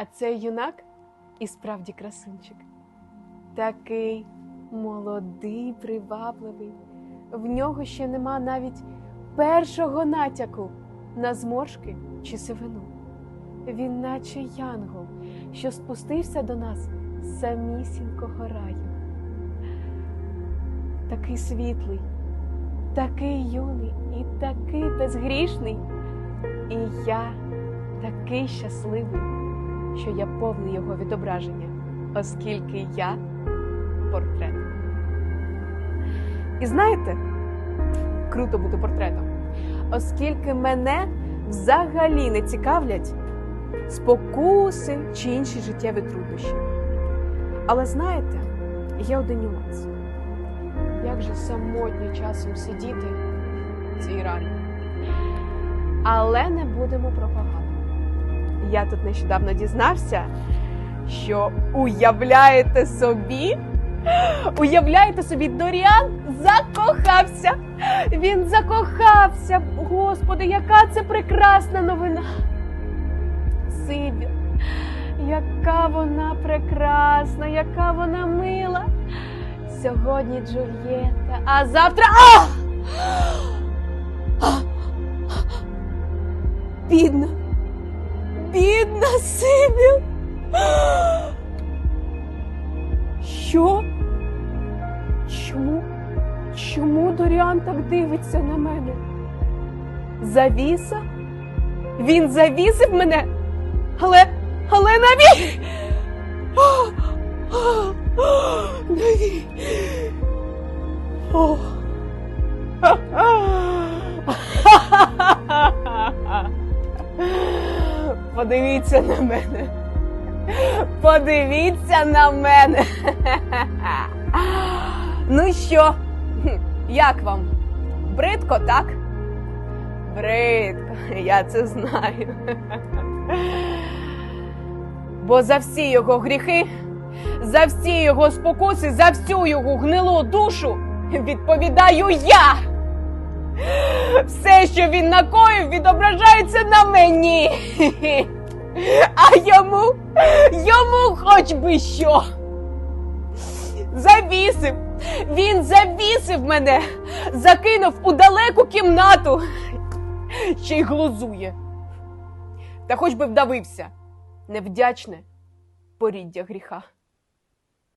А цей юнак і справді красунчик. Такий молодий, привабливий. В нього ще нема навіть першого натяку на зморшки чи сивину. Він наче янгол, що спустився до нас самісінького раю. Такий світлий, такий юний і такий безгрішний. І я такий щасливий, що я повний його відображення, оскільки я портрет. І знаєте, круто бути портретом, оскільки мене взагалі не цікавлять спокуси чи інші життєві труднощі. Але знаєте, є один нюанс. Як же самотньо часом сидіти в цій рамі. Але не будемо про погано. Я тут нещодавно дізнався, що уявляєте собі, уявляєте собі, Доріан закохався. Він закохався. Господи, яка це прекрасна новина. Сибір, яка вона прекрасна, яка вона мила. Сьогодні Джульєта, а завтра. А! Бідна, Сибіл. Що? Чому? Чому Доріан так дивиться на мене? Завіса? Він завісив мене? Але, але наві... Наві... О. Подивіться на мене. Подивіться на мене. Ну що, як вам? Бридко, так? Бридко, я це знаю. Бо за всі його гріхи, за всі його спокуси, за всю його гнилу душу відповідаю я. Все, що він накоїв, відображається на мені. А йому, йому хоч би що. Завісив, він завісив мене, закинув у далеку кімнату, ще й глузує. Та хоч би вдавився, невдячне поріддя гріха.